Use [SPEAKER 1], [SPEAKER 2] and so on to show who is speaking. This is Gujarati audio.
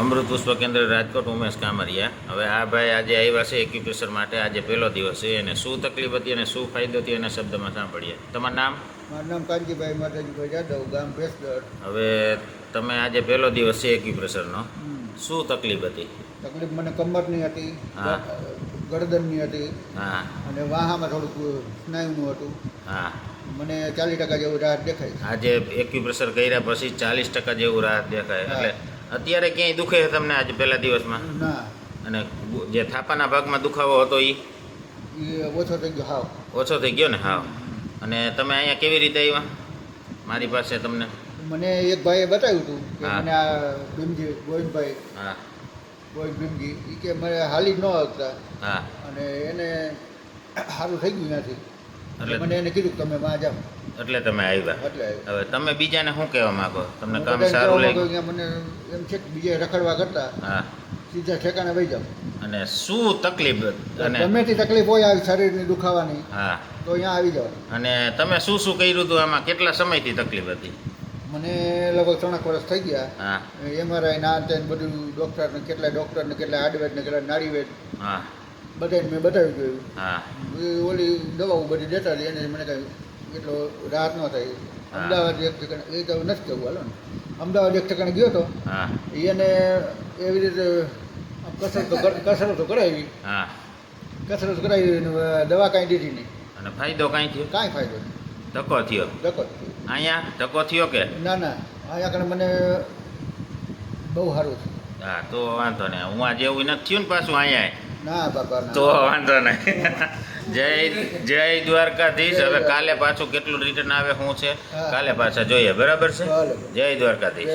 [SPEAKER 1] અમૃત પુષ્પ કેન્દ્ર રાજકોટ ઉમેશ કામરિયા. હવે આ ભાઈ આજે આવ્યા છે એક્યુપ્રેશર માટે. આજે પહેલો દિવસ છે અને શું તકલીફ હતી અને શું ફાયદો થયો એના શબ્દમાં સાંભળીએ. તમારું નામ?
[SPEAKER 2] મારું નામ કાનજીભાઈ માતાજીભાઈ જાદવ ગામ ભેસગઢ
[SPEAKER 1] હવે તમે આજે પહેલો દિવસ છે એક્યુપ્રેશરનો. શું તકલીફ હતી?
[SPEAKER 2] તકલીફ મને કમરની હતી
[SPEAKER 1] હા.
[SPEAKER 2] ગરદનની હતી
[SPEAKER 1] હા.
[SPEAKER 2] અને વાહામાં થોડુંક સ્નાયુનું હતું.
[SPEAKER 1] હા.
[SPEAKER 2] મને ચાલીસ ટકા જેવું રાહત દેખાય
[SPEAKER 1] આજે એક્યુપ્રેશર કર્યા પછી ચાલીસ ટકા જેવું રાહત દેખાય. એટલે અત્યારે ક્યાંય દુખે છે તમને આજે પહેલા દિવસમાં?
[SPEAKER 2] ના.
[SPEAKER 1] અને જે થાપાના ભાગમાં દુખાવો હતો એ
[SPEAKER 2] ઓછો થઈ ગયો હાવ.
[SPEAKER 1] ઓછો થઈ ગયો ને હા અને તમે અહીંયા કેવી રીતે આવ્યા? મારી પાસે તમને.
[SPEAKER 2] મને એક ભાઈએ બતાવ્યું હતું કે મને આ ભીમજી ગોવિંદભાઈ
[SPEAKER 1] હા.
[SPEAKER 2] ગોવિંદ ભીમજી એ કે મને હાલી ન હતા
[SPEAKER 1] હા.
[SPEAKER 2] અને એને સારું થઈ ગયું ત્યાંથી.
[SPEAKER 1] એટલે-
[SPEAKER 2] મને એને કીધું કે તમે માં જાઓ.
[SPEAKER 1] એટલે તમે આવ્યા.
[SPEAKER 2] એટલે
[SPEAKER 1] હવે તમે બીજાને શું કહેવા માંગો? તમને કામ સારું લાગ્યું?
[SPEAKER 2] મને એમ છે કે બીજે રખડવા કરતા
[SPEAKER 1] હા.
[SPEAKER 2] સીધા ઠેકાણે વહી જાઓ.
[SPEAKER 1] અને શું તકલીફ? અને
[SPEAKER 2] ગમે તે તકલીફ હોય આવી શરીરની દુખાવાની
[SPEAKER 1] હા.
[SPEAKER 2] તો અહીંયા આવી જાઓ.
[SPEAKER 1] અને તમે શું શું કર્યું હતું? આમાં કેટલા સમયથી તકલીફ હતી?
[SPEAKER 2] મને લગભગ ત્રણેક વર્ષ થઈ ગયા.
[SPEAKER 1] હા.
[SPEAKER 2] એમઆરઆઈ ના બધું ડૉક્ટરને કેટલા ડૉક્ટરને કેટલા હાર્ડવેર ને કેટલા નાડીવેદ
[SPEAKER 1] હા.
[SPEAKER 2] બધાને મેં બતાવી જોયું
[SPEAKER 1] હા.
[SPEAKER 2] ઓલી દવાઓ બધી દેતા હતી એને મને કાંઈ એટલો રાહત ન થઈ અમદાવાદ એક ઠેકાણે એ તો નથી કહેવું હાલો ને. અમદાવાદ એક ઠેકાણે ગયો હતો
[SPEAKER 1] હા.
[SPEAKER 2] એને એવી રીતે કસરતો કસરતો કરાવી.
[SPEAKER 1] હા.
[SPEAKER 2] કસરત કરાવી દવા કાંઈ દીધી નહીં.
[SPEAKER 1] અને ફાયદો કાંઈ થયો?
[SPEAKER 2] કાંઈ ફાયદો
[SPEAKER 1] ધક્કો થયો?
[SPEAKER 2] ડકો
[SPEAKER 1] અહીંયા ધક્કો થયો કે?
[SPEAKER 2] ના ના. અહીંયા કારણે મને બહુ સારું છે
[SPEAKER 1] હા તો વાંધો નહીં. હું આજે એવું નથી થયું ને પાછું અહીંયા. તો વાંધો નહીં. જય જય દ્વારકાધીશ. હવે કાલે પાછું કેટલું રિટર્ન આવે શું છે? કાલે પાછા જોઈએ. બરાબર છે?
[SPEAKER 2] જય દ્વારકાધીશ.